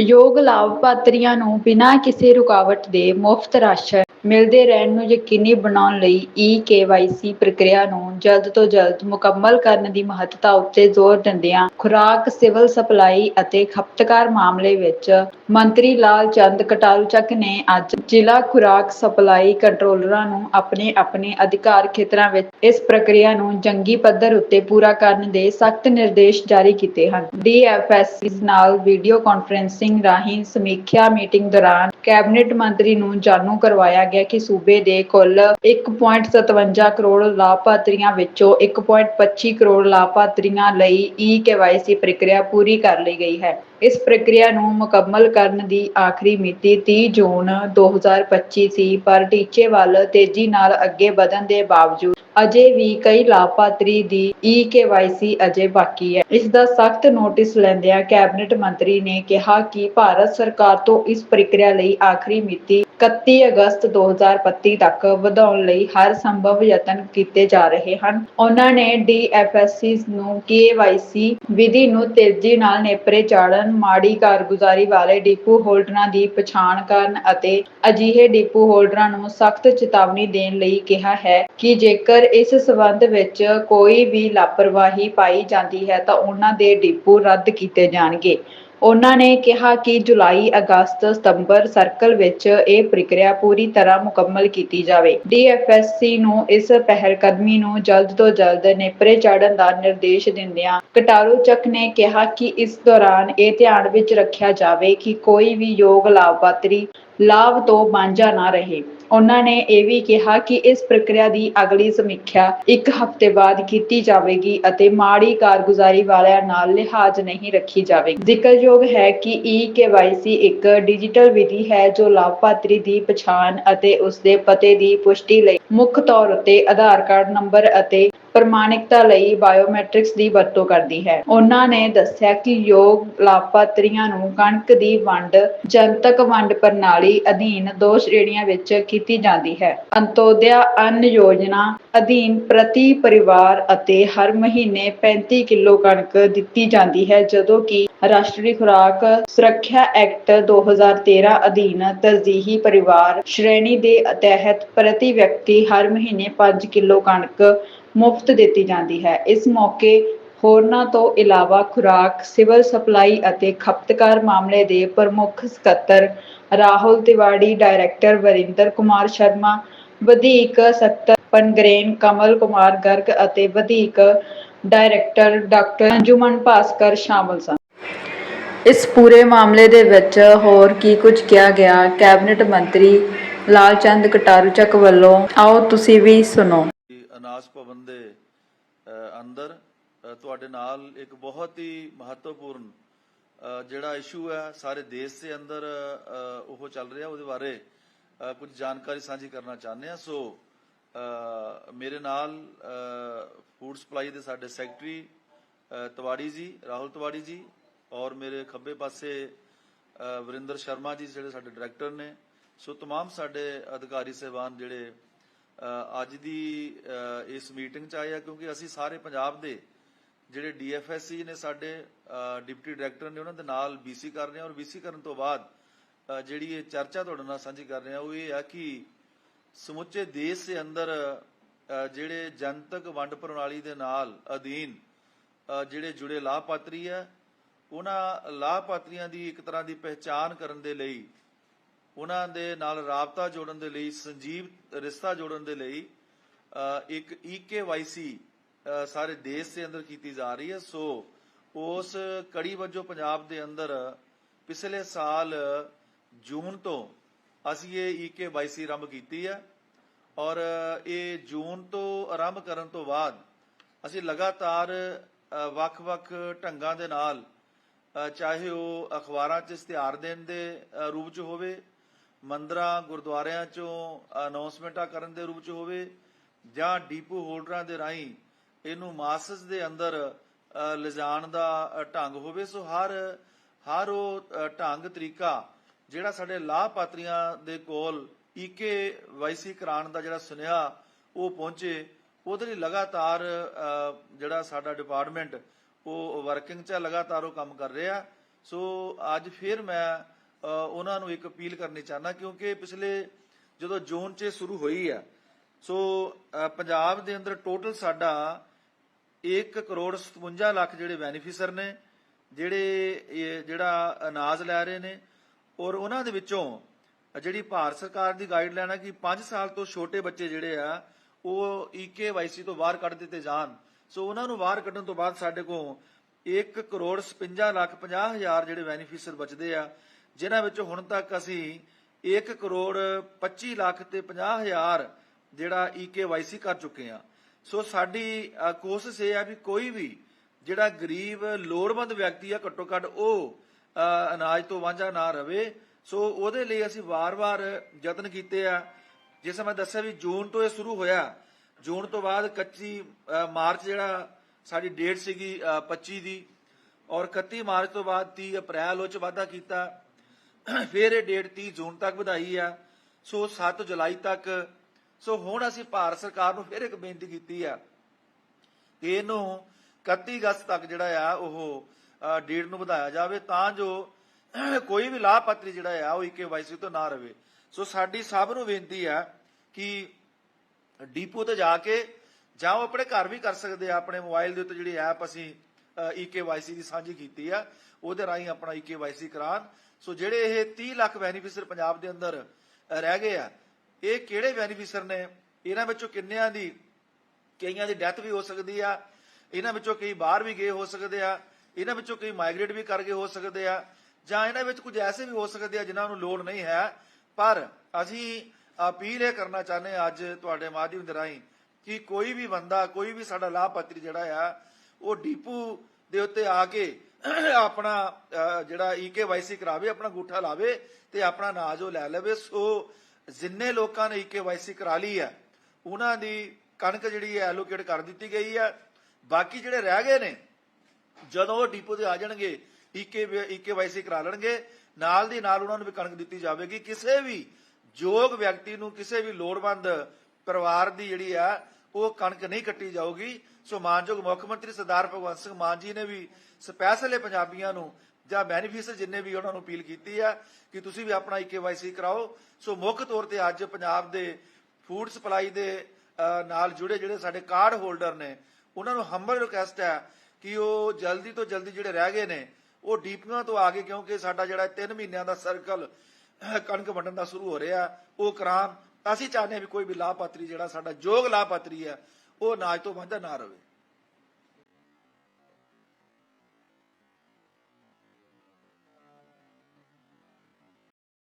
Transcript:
ਯੋਗ ਲਾਭਪਾਤਰੀਆਂ ਨੂੰ ਬਿਨਾਂ ਕਿਸੇ ਰੁਕਾਵਟ ਦੇ ਮੁਫਤ ਰਾਸ਼ਨ ਮਿਲਦੇ ਰਹਿਣ ਨੂੰ ਯਕੀਨੀ ਬਣਾਉਣ ਲਈ ਈ-ਕੇਵਾਈਸੀ ਪ੍ਰਕਿਰਿਆ ਨੂੰ ਜਲਦ ਤੋਂ ਜਲਦ ਮੁਕੰਮਲ ਕਰਨ ਦੀ ਮਹੱਤਤਾ ਉੱਤੇ ਜ਼ੋਰ ਦਿੰਦਿਆਂ ਖੁਰਾਕ, ਸਿਵਲ ਸਪਲਾਈ ਅਤੇ ਖਪਤਕਾਰ ਮਾਮਲੇ ਵਿੱਚ ਮੰਤਰੀ ਲਾਲ ਚੰਦ ਕਟਾਲੂਚੱਕ ਨੇ ਅੱਜ ਜ਼ਿਲ੍ਹਾ ਖੁਰਾਕ ਸਪਲਾਈ ਕੰਟਰੋਲਰਾਂ ਨੂੰ ਆਪਣੇ-ਆਪਣੇ ਅਧਿਕਾਰ ਖੇਤਰਾਂ ਵਿੱਚ ਇਸ ਪ੍ਰਕਿਰਿਆ ਨੂੰ ਜੰਗੀ ਪੱਧਰ ਉੱਤੇ ਪੂਰਾ ਕਰਨ ਦੇ ਸਖਤ ਨਿਰਦੇਸ਼ ਜਾਰੀ ਕੀਤੇ ਹਨ। ਡੀਐਫਐਸਸੀਜ਼ ਨਾਲ ਵੀਡੀਓ ਕਾਨਫਰੰਸਿੰਗ ਰਾਹੀਂ ਸਮੀਖਿਆ ਮੀਟਿੰਗ ਦੌਰਾਨ ਕੈਬਨਿਟ ਮੰਤਰੀ ਨੂੰ ਜਾਣੂ ਕਰਵਾਇਆ ਗਿਆ ਕਿ ਸੂਬੇ ਦੇ ਕੁੱਲ 1.57 ਕਰੋੜ ਲਾਭਪਾਤਰੀਆਂ ਵਿੱਚੋਂ 1.25 ਕਰੋੜ ਲਾਭਪਾਤਰੀਆਂ ਲਈ ਈ-ਕੇਵਾਈਸੀ ਪ੍ਰਕਿਰਿਆ ਪੂਰੀ ਕਰ ਲਈ ਗਈ ਹੈ। ਇਸ ਪ੍ਰਕਿਰਿਆ ਨੂੰ ਮੁਕੰਮਲ ਕਰਨ ਦੀ ਆਖਰੀ ਮਿਤੀ 30 ਜੂਨ 2025 ਸੀ, ਪਰ ਟੀਚੇ ਵੱਲ ਤੇਜ਼ੀ ਨਾਲ ਅੱਗੇ ਵਧਣ ਦੇ ਬਾਵਜੂਦ ਅਜੇ ਵੀ ਕਈ ਲਾਭਪਾਤਰੀ ਦੀ ਈ-ਕੇਵਾਈਸੀ ਅਜੇ ਬਾਕੀ ਹੈ। ਇਸ ਦਾ ਸਖਤ ਨੋਟਿਸ ਲੈਂਦਿਆਂ ਕੈਬਨਿਟ ਮੰਤਰੀ ਨੇ ਕਿਹਾ ਕਿ ਭਾਰਤ ਸਰਕਾਰ ਤੋਂ ਇਸ ਪ੍ਰਕਿਰਿਆ ਲਈ ਆਖਰੀ ਮਿਤੀ 31 ਅਗਸਤ 2025 ਤੱਕ ਵਧਾਉਣ ਲਈ ਹਰ ਸੰਭਵ ਯਤਨ ਕੀਤੇ ਜਾ ਰਹੇ ਹਨ। ਉਨ੍ਹਾਂ ਨੇ ਡੀਐਫਐਸਸੀਜ਼ ਨੂੰ ਕੇਵਾਈਸੀ ਵਿਧੀ ਨੂੰ ਤੇਜ਼ੀ ਨਾਲ ਨੇਪਰੇ ਚਾੜ੍ਹਨ, ਮਾੜੀ ਕਾਰਗੁਜ਼ਾਰੀ ਵਾਲੇ ਡਿਪੂ ਹੋਲਡਰਾਂ ਦੀ ਪਛਾਣ ਕਰਨ ਅਤੇ ਅਜਿਹੇ ਡਿਪੂ ਹੋਲਡਰਾਂ ਨੂੰ ਸਖਤ ਚੇਤਾਵਨੀ ਦੇਣ ਲਈ ਕਿਹਾ ਹੈ ਕਿ ਜੇਕਰ ਇਸ ਸਬੰਧ ਵਿੱਚ ਕੋਈ ਵੀ ਲਾਪਰਵਾਹੀ ਪਾਈ ਜਾਂਦੀ ਹੈ ਤਾਂ ਉਹਨਾਂ ਦੇ ਡਿਪੂ ਰੱਦ ਕੀਤੇ ਜਾਣਗੇ। ਉਨ੍ਹਾਂ ਨੇ ਕਿਹਾ ਕਿ ਜੁਲਾਈ, ਅਗਸਤ, ਸਤੰਬਰ ਸਰਕਲ ਵਿੱਚ ਇਹ ਪ੍ਰਕਿਰਿਆ ਪੂਰੀ ਤਰ੍ਹਾਂ ਮੁਕੰਮਲ ਕੀਤੀ ਜਾਵੇ। ਡੀਐਫਐਸਸੀ ਨੂੰ ਇਸ ਪਹਿਲਕਦਮੀ ਨੂੰ ਜਲਦ ਤੋਂ ਜਲਦ ਨੇਪਰੇ ਚਾੜਨ ਦਾ ਨਿਰਦੇਸ਼ ਦਿੰਦਿਆਂ ਕਟਾਰੂ ਚੱਕ ਨੇ ਕਿਹਾ ਕਿ ਇਸ ਦੌਰਾਨ ਇਹ ਧਿਆਨ ਵਿੱਚ ਰੱਖਿਆ ਜਾਵੇ ਕਿ ਕੋਈ ਵੀ ਯੋਗ ਲਾਭਪਾਤਰੀ ਲਾਭ ਤੋਂ ਵਾਂਝਾ ਨਾ ਰਹੇ। ਉਨ੍ਹਾਂ ਨੇ ਇਹ ਵੀ ਕਿਹਾ ਕਿ ਇਸ ਪ੍ਰਕਿਰਿਆ ਦੀ ਅਗਲੀ ਸਮੀਖਿਆ ਇੱਕ ਹਫ਼ਤੇ ਬਾਅਦ ਕੀਤੀ ਜਾਵੇਗੀ ਅਤੇ ਮਾੜੀ ਕਾਰਗੁਜ਼ਾਰੀ ਵਾਲਿਆਂ ਨਾਲ ਲਿਹਾਜ਼ ਨਹੀਂ ਰੱਖੀ ਜਾਵੇਗੀ। ਜ਼ਿਕਰਯੋਗ ਹੈ ਕਿ ਈ-ਕੇਵਾਈਸੀ ਇੱਕ ਡਿਜੀਟਲ ਵਿਧੀ ਹੈ ਜੋ ਲਾਭਪਾਤਰੀ ਦੀ ਪਛਾਣ ਅਤੇ ਉਸਦੇ ਪਤੇ ਦੀ ਪੁਸ਼ਟੀ ਲਈ ਮੁੱਖ ਤੌਰ ਉੱਤੇ ਆਧਾਰ ਕਾਰਡ ਨੰਬਰ ਅਤੇ ਪ੍ਰਮਾਣਿਕਤਾ ਲਈ ਬਾਇਓਮੈਟ੍ਰਿਕਸ ਦੀ ਵਰਤੋਂ ਕਰਦੀ ਹੈ। ਉਹਨਾਂ ਨੇ ਦੱਸਿਆ ਕਿ ਯੋਗ ਲਾਭਪਾਤਰੀਆਂ ਨੂੰ ਕਣਕ ਦੀ ਵੰਡ, ਜਨਤਕ ਵੰਡ ਪ੍ਰਣਾਲੀ ਅਧੀਨ ਦੋ ਸ਼੍ਰੇਣੀਆਂ ਵਿੱਚ ਕੀਤੀ ਜਾਂਦੀ ਹੈ। ਅੰਤੋਦਿਆ ਅੰਨ ਯੋਜਨਾ ਅਧੀਨ ਪ੍ਰਤੀ ਪਰਿਵਾਰ ਅਤੇ ਹਰ ਮਹੀਨੇ ਪੈਂਤੀ ਕਿਲੋ ਕਣਕ ਦਿੱਤੀ ਜਾਂਦੀ ਹੈ, ਜਦੋਂ ਕਿ ਰਾਸ਼ਟਰੀ ਖੁਰਾਕ ਸੁਰੱਖਿਆ ਐਕਟ ਦੋ ਹਜ਼ਾਰ ਤੇਰਾਂ ਅਧੀਨ ਤਰਜੀਹੀ ਪਰਿਵਾਰ ਸ਼੍ਰੇਣੀ ਦੇ ਤਹਿਤ ਪ੍ਰਤੀ ਵਿਅਕਤੀ ਹਰ ਮਹੀਨੇ ਪੰਜ ਕਿਲੋ ਕਣਕ ਮੁਫਤ ਦਿੱਤੀ ਜਾਂਦੀ ਹੈ। ਇਸ ਮੌਕੇ ਹੋਰਨਾਂ ਤੋਂ ਇਲਾਵਾ ਖੁਰਾਕ, ਸਿਵਲ ਸਪਲਾਈ ਅਤੇ ਖਪਤਕਾਰ ਮਾਮਲੇ ਦੇ ਪ੍ਰਮੁੱਖ ਸਕੱਤਰ ਰਾਹੁਲ ਤਿਵਾੜੀ, ਡਾਇਰੈਕਟਰ ਵਰਿੰਦਰ ਕੁਮਾਰ ਸ਼ਰਮਾ, ਵਧੀਕ ਸਕੱਤਰ ਪਨਗਰੇਨ ਕਮਲ ਕੁਮਾਰ ਗਰਗ ਅਤੇ ਵਧੀਕ ਡਾਇਰੈਕਟਰ ਡਾਕਟਰ ਅੰਜੁਮਨ ਭਾਸਕਰ ਸ਼ਾਮਲ ਸਨ। ਇਸ ਪੂਰੇ ਮਾਮਲੇ ਦੇ ਵਿੱਚ ਹੋਰ ਕੀ ਕੁਝ ਕਿਹਾ ਗਿਆ ਕੈਬਨਿਟ ਮੰਤਰੀ ਲਾਲਚੰਦ ਚੰਦ ਕਟਾਲੂਚੱਕ ਵੱਲੋਂ ਆਓ ਤੁਸੀਂ ਵੀ ਸੁਣੋ। ਕਿ ਅਨਾਜ ਭਵਨ ਦੇ ਅ, ਅੰਦਰ ਅ, ਤੁਹਾਡੇ ਨਾਲ ਇੱਕ ਬਹੁਤ ਹੀ ਮਹੱਤਵਪੂਰਨ ਅ, ਜਿਹੜਾ ਇਸ਼ੂ ਹੈ ਸਾਰੇ ਦੇਸ਼ ਦੇ ਅੰਦਰ ਅ, ਉਹ ਚੱਲ ਰਿਹਾ ਉਹਦੇ ਬਾਰੇ ਅ, ਕੁਝ ਜਾਣਕਾਰੀ ਸਾਂਝੀ ਕਰਨਾ ਚਾਹੁੰਦੇ ਆ ਸੋ ਅ, ਮੇਰੇ ਨਾਲ ਫੂਡ ਸਪਲਾਈ ਦੇ ਸਾਡੇ ਸੈਕਟਰੀ ਅ, ਤਿਵਾੜੀ ਜੀ ਰਾਹੁਲ ਤਿਵਾੜੀ ਜੀ ਔਰ ਮੇਰੇ ਖੱਬੇ ਪਾਸੇ ਅ, ਵਰਿੰਦਰ ਸ਼ਰਮਾ ਜੀ ਜਿਹੜੇ ਸਾਡੇ ਡਾਇਰੈਕਟਰ ਨੇ ਸੋ तमाम ਸਾਡੇ ਅਧਿਕਾਰੀ ਸਹਿਬਾਨ ਜਿਹੜੇ ਅ, ਅੱਜ ਦੀ ਇਸ ਮੀਟਿੰਗ 'ਚ ਆਏ ਆ ਕਿਉਂਕਿ ਅਸੀਂ ਸਾਰੇ ਪੰਜਾਬ ਦੇ ਜਿਹੜੇ ਡੀਐਫਐਸਸੀ ਨੇ ਸਾਡੇ ਡਿਪਟੀ ਡਾਇਰੈਕਟਰ ਨੇ ਉਹਨਾਂ ਦੇ ਨਾਲ ਬੀਸੀ ਕਰ ਰਹੇ ਆ ਔਰ ਬੀਸੀ ਕਰਨ ਤੋਂ ਬਾਅਦ ਜਿਹੜੀ ਇਹ ਚਰਚਾ ਤੁਹਾਡੇ ਨਾਲ ਸਾਂਝੀ ਕਰ ਰਹੇ ਆ ਉਹ ਇਹ ਆ ਕਿ ਸਮੁੱਚੇ ਦੇਸ਼ ਦੇ ਅੰਦਰ ਜਿਹੜੇ ਜਨਤਕ ਵੰਡ ਪ੍ਰਣਾਲੀ ਦੇ ਨਾਲ ਅਧੀਨ ਜਿਹੜੇ ਜੁੜੇ ਲਾਭਪਾਤਰੀ ਆ, ਉਹਨਾਂ ਲਾਭਪਾਤਰੀਆਂ ਦੀ ਇੱਕ ਤਰ੍ਹਾਂ ਦੀ ਪਹਿਚਾਣ ਕਰਨ ਦੇ ਲਈ ਉਹਨਾਂ ਦੇ ਨਾਲ ਰਾਬਤਾ ਜੋੜਨ ਦੇ ਲਈ, ਸੰਜੀਵ ਰਿਸ਼ਤਾ ਜੋੜਨ ਦੇ ਲਈ ਇੱਕ ਈਕੇਵਾਈਸੀ ਸਾਰੇ ਦੇਸ਼ ਦੇ ਅੰਦਰ ਕੀਤੀ ਜਾ ਰਹੀ ਹੈ। ਸੋ ਉਸ ਕੜੀ ਵਜੋਂ ਪੰਜਾਬ ਦੇ ਅੰਦਰ ਪਿਛਲੇ ਸਾਲ ਜੂਨ ਤੋਂ ਅਸੀਂ ਇਹ ਈਕੇਵਾਈਸੀ ਆਰੰਭ ਕੀਤੀ ਹੈ ਔਰ ਇਹ ਜੂਨ ਤੋਂ ਆਰੰਭ ਕਰਨ ਤੋਂ ਬਾਅਦ ਅਸੀਂ ਲਗਾਤਾਰ ਵੱਖ-ਵੱਖ ਢੰਗਾਂ ਦੇ ਨਾਲ ਚਾਹੇ ਉਹ ਅਖਬਾਰਾਂ 'ਚ ਇਸ਼ਤਿਹਾਰ ਦੇਣ ਦੇ ਰੂਪ 'ਚ ਹੋਵੇ ਮੰਦਰਾਂ, ਗੁਰਦੁਆਰਿਆਂ 'ਚੋਂ ਅਨਾਉਂਸਮੈਂਟਾਂ ਕਰਨ ਦੇ ਰੂਪ 'ਚ ਹੋਵੇ ਜਾਂ ਡੀਪੂ ਹੋਲਡਰਾਂ ਦੇ ਰਾਹੀਂ ਇਹਨੂੰ ਮਾਸਸ ਦੇ ਅੰਦਰ ਲਿਜਾਣ ਦਾ ਢੰਗ ਹੋਵੇ, ਸੋ ਹਰ ਹਰ ਉਹ ਢੰਗ, ਤਰੀਕਾ ਜਿਹੜਾ ਸਾਡੇ ਲਾਭਪਾਤਰੀਆਂ ਦੇ ਕੋਲ ਈਕੇ ਵਾਈਸੀ ਕਰਾਉਣ ਦਾ ਜਿਹੜਾ ਸੁਨੇਹਾ ਉਹ ਪਹੁੰਚੇ, ਉਹਦੇ ਲਈ ਲਗਾਤਾਰ ਜਿਹੜਾ ਸਾਡਾ ਡਿਪਾਰਟਮੈਂਟ ਉਹ ਵਰਕਿੰਗ 'ਚ ਲਗਾਤਾਰ ਉਹ ਕੰਮ ਕਰ ਰਿਹਾ। ਸੋ ਅੱਜ ਫਿਰ ਮੈਂ ਉਹਨਾਂ ਨੂੰ ਇੱਕ ਅਪੀਲ ਕਰਨੀ ਚਾਹਨਾ ਕਿਉਂਕਿ ਪਿਛਲੇ ਜਦੋਂ ਜੂਨ 'ਚ ਇਹ ਸ਼ੁਰੂ ਹੋਈ ਆ, ਸੋ ਪੰਜਾਬ ਦੇ ਅੰਦਰ ਟੋਟਲ ਸਾਡਾ 1 ਕਰੋੜ 57 ਲੱਖ ਜਿਹੜੇ ਬੈਨੀਫੀਸ਼ਰ ਨੇ, ਜਿਹੜੇ ਜਿਹੜਾ ਅਨਾਜ ਲੈ ਰਹੇ ਨੇ, ਔਰ ਉਹਨਾਂ ਦੇ ਵਿੱਚੋਂ ਜਿਹੜੀ ਭਾਰਤ ਸਰਕਾਰ ਦੀ ਗਾਈਡਲਾਈਨ ਹੈ ਕਿ 5 ਸਾਲ ਤੋਂ ਛੋਟੇ ਬੱਚੇ ਜਿਹੜੇ ਆ, ਉਹ ਈਕੇਵਾਈਸੀ ਤੋਂ ਬਾਹਰ ਕੱਢ ਦਿੱਤੇ ਜਾਣ। ਸੋ ਉਹਨਾਂ ਨੂੰ ਬਾਹਰ ਕੱਢਣ ਤੋਂ ਬਾਅਦ ਸਾਡੇ ਕੋਲ 1 ਕਰੋੜ 56 ਲੱਖ 50 ਹਜ਼ਾਰ ਜਿਹੜੇ ਬੈਨੀਫੀਸ਼ੀਅਰ ਬਚਦੇ ਆ ਜਿਨ੍ਹਾਂ ਵਿੱਚੋਂ ਹੁਣ ਤੱਕ ਅਸੀਂ 1 ਕਰੋੜ 25 ਲੱਖ ਤੇ 50 ਹਜ਼ਾਰ ਜਿਹੜਾ ਈਕੇਵਾਈਸੀ ਕਰ ਚੁੱਕੇ ਆ ਸੋ ਸਾਡੀ ਅ, ਕੋਸ਼ਿਸ਼ ਇਹ ਆ ਵੀ ਕੋਈ ਵੀ ਜਿਹੜਾ ਗਰੀਬ ਲੋੜਵੰਦ ਵਿਅਕਤੀ ਆ ਘੱਟੋ ਘੱਟ ਉਹ ਅਨਾਜ ਤੋਂ ਵਾਂਝਾ ਨਾ ਰਵੇ। ਸੋ ਉਹਦੇ ਲਈ ਅਸੀਂ ਵਾਰ-ਵਾਰ ਯਤਨ ਕੀਤੇ ਆ। ਜਿਸ ਮੈਂ ਦੱਸਿਆ ਵੀ ਜੂਨ ਤੋਂ ਇਹ ਸ਼ੁਰੂ ਹੋਇਆ। ਜੂਨ ਤੋਂ ਬਾਅਦ ਕੱਚੀ ਅ, ਮਾਰਚ ਜਿਹੜਾ ਸਾਡੀ ਡੇਟ ਸੀਗੀ ਅ, 25 ਦੀ। ਔਰ 31 ਮਾਰਚ ਤੋਂ ਬਾਅਦ 30 ਅਪ੍ਰੈਲ ਉਹ ਚ ਵਾਧਾ ਕੀਤਾ। ਫਿਰ ਇਹ ਡੇਟ 30 ਜੂਨ ਤੱਕ ਵਧਾਈ ਆ। ਸੋ 7 ਜੁਲਾਈ ਤੱਕ, ਸੋ ਹੁਣ ਅਸੀਂ ਭਾਰਤ ਸਰਕਾਰ ਨੂੰ ਫਿਰ ਇੱਕ ਬੇਨਤੀ ਕੀਤੀ ਆ ਕਿ ਇਹਨੂੰ 31 ਅਗਸਤ ਤੱਕ ਜਿਹੜਾ ਆ, ਉਹ ਡੇਟ ਨੂੰ ਵਧਾਇਆ ਜਾਵੇ ਤਾਂ ਜੋ ਕੋਈ ਵੀ ਲਾਭਪਾਤਰੀ ਜਿਹੜਾ ਆ, ਉਹ ਕੇਵਾਈਸੀ ਤੋਂ ਨਾ ਰਵੇ। ਸੋ ਸਾਡੀ ਸਭ ਨੂੰ ਬੇਨਤੀ ਆ ਕਿ ਡੀਪੋ ਤੇ ਜਾ ਕੇ ਜਾਂ ਉਹ ਆਪਣੇ ਘਰ ਵੀ ਕਰ ਸਕਦੇ ਆ, ਆਪਣੇ ਮੋਬਾਈਲ ਦੇ ਉੱਤੇ ਜਿਹੜੀ ਐਪ ਅਸੀਂ ਈਕੇਵਾਈਸੀ ਦੀ ਸਾਂਝੀ ਕੀਤੀ ਆ, ਉਹਦੇ ਰਾਹੀਂ ਆਪਣਾ ਈਕੇਵਾਈਸੀ ਕਰਾਉਣ। ਸੋ ਜਿਹੜੇ ਇਹ 30 ਲੱਖ ਬੈਨੀਫੀਸ਼ੀਅਰ ਪੰਜਾਬ ਦੇ ਅੰਦਰ ਰਹਿ ਗਏ ਆ, ਇਹ ਕਿਹੜੇ ਬੈਨੀਫੀਸ਼ੀਅਰ ਨੇ? ਇਹਨਾਂ ਵਿੱਚੋਂ ਕਿੰਨਿਆਂ ਦੀ ਕਈਆਂ ਦੀ ਡੈਥ ਵੀ ਹੋ ਸਕਦੀ ਆ, ਇਹਨਾਂ ਵਿੱਚੋਂ ਕਈ ਬਾਹਰ ਵੀ ਗਏ ਹੋ ਸਕਦੇ ਆ, ਇਹਨਾਂ ਵਿੱਚੋਂ ਕਈ ਮਾਈਗ੍ਰੇਟ ਵੀ ਕਰ ਗਏ ਹੋ ਸਕਦੇ ਆ, ਜਾਂ ਇਹਨਾਂ ਵਿੱਚ ਕੁਝ ਐਸੇ ਵੀ ਹੋ ਸਕਦੇ ਆ ਜਿਨ੍ਹਾਂ ਨੂੰ ਲੋੜ ਨਹੀਂ ਹੈ। ਪਰ ਅਸੀਂ ਅਪੀਲ ਇਹ ਕਰਨਾ ਚਾਹੁੰਦੇ ਹਾਂ ਅੱਜ ਤੁਹਾਡੇ ਮਾਧਿਅਮ ਦੇ ਰਾਹੀਂ ਕਿ ਕੋਈ ਵੀ ਬੰਦਾ, ਕੋਈ ਵੀ ਸਾਡਾ ਲਾਭਪਾਤਰੀ ਜਿਹੜਾ ਆ, ਉਹ ਡੀਪੂ ਦੇ ਉੱਤੇ ਆ ਕੇ ਆਪਣਾ ਜਿਹੜਾ ਈਕੇਵਾਈਸੀ ਕਰਾਵੇ, ਆਪਣਾ ਗੂਠਾ ਲਾਵੇ ਤੇ ਆਪਣਾ ਅਨਾਜ ਉਹ ਲੈ ਲਵੇ। ਸੋ ਜਿੰਨੇ ਲੋਕਾਂ ਨੇ ਈਕੇਵਾਈਸੀ ਕਰਾ ਲਈ ਹੈ, ਉਹਨਾਂ ਦੀ ਕਣਕ ਜਿਹੜੀ ਹੈ ਐਲੋਕੇਟ ਕਰ ਦਿੱਤੀ ਗਈ ਹੈ। ਬਾਕੀ ਜਿਹੜੇ ਰਹਿ ਗਏ ਨੇ, ਜਦੋਂ ਉਹ ਡੀਪੋ ਤੇ ਆ ਜਾਣਗੇ ਈਕੇ ਈਕੇਵਾਈਸੀ ਕਰਾ ਲੈਣਗੇ, ਨਾਲ ਦੀ ਨਾਲ ਉਹਨਾਂ ਨੂੰ ਵੀ ਕਣਕ ਦਿੱਤੀ ਜਾਵੇਗੀ। ਕਿਸੇ ਵੀ ਯੋਗ ਵਿਅਕਤੀ ਨੂੰ ਕਿਸੇ ਵੀ ਲੋੜਵੰਦ ਪਰਿਵਾਰ ਦੀ ਜਿਹੜੀ ਆ ਉਹ ਕਣਕ ਨਹੀਂ ਕੱਟੀ ਜਾਊਗੀ। ਸੋ ਮਾਨਯੋਗ ਮੁੱਖ ਮੰਤਰੀ ਸਰਦਾਰ ਭਗਵੰਤ ਸਿੰਘ ਮਾਨ ਜੀ ਨੇ ਵੀ ਸਪੈਸ਼ਲ ਪੰਜਾਬੀਆਂ ਨੂੰ ਜਾਂ ਬੈਨੀਫੀਸ਼ੀਅਰ ਜਿੰਨੇ ਵੀ ਉਹਨਾਂ ਨੂੰ ਅਪੀਲ ਕੀਤੀ ਆ ਕਿ ਤੁਸੀਂ ਵੀ ਆਪਣਾ ਈਕੇਵਾਈਸੀ ਕਰਾਓ। ਸੋ ਮੁੱਖ ਤੌਰ ਤੇ ਅੱਜ ਪੰਜਾਬ ਦੇ ਫੂਡ ਸਪਲਾਈ ਦੇ ਨਾਲ ਜੁੜੇ ਜਿਹੜੇ ਸਾਡੇ ਕਾਰਡ ਹੋਲਡਰ ਨੇ, ਉਹਨਾਂ ਨੂੰ ਹੰਬਲ ਰਿਕੁਐਸਟ ਹੈ ਕਿ ਉਹ ਜਲਦੀ ਤੋਂ ਜਲਦੀ ਜਿਹੜੇ ਰਹਿ ਗਏ ਨੇ, ਉਹ ਡੀਪੀਆਂ ਤੋਂ ਆ ਕੇ ਕਿਉਂਕਿ ਸਾਡਾ ਜਿਹੜਾ 3 ਮਹੀਨਿਆਂ ਦਾ ਸਰਕਲ ਕਣਕ ਵੰਡਣ ਦਾ ਸ਼ੁਰੂ ਹੋ ਰਿਹਾ, ਉਹ ਕਰਾਨ ਅਸੀਂ ਚਾਹੁੰਦੇ ਹਾਂ ਵੀ ਕੋਈ ਵੀ ਲਾਭਪਾਤਰੀ ਜਿਹੜਾ ਸਾਡਾ ਯੋਗ ਲਾਭਪਾਤਰੀ ਹੈ, ਉਹ ਅਨਾਜ ਤੋਂ ਵਾਂਝਾ ਨਾ ਰਵੇ।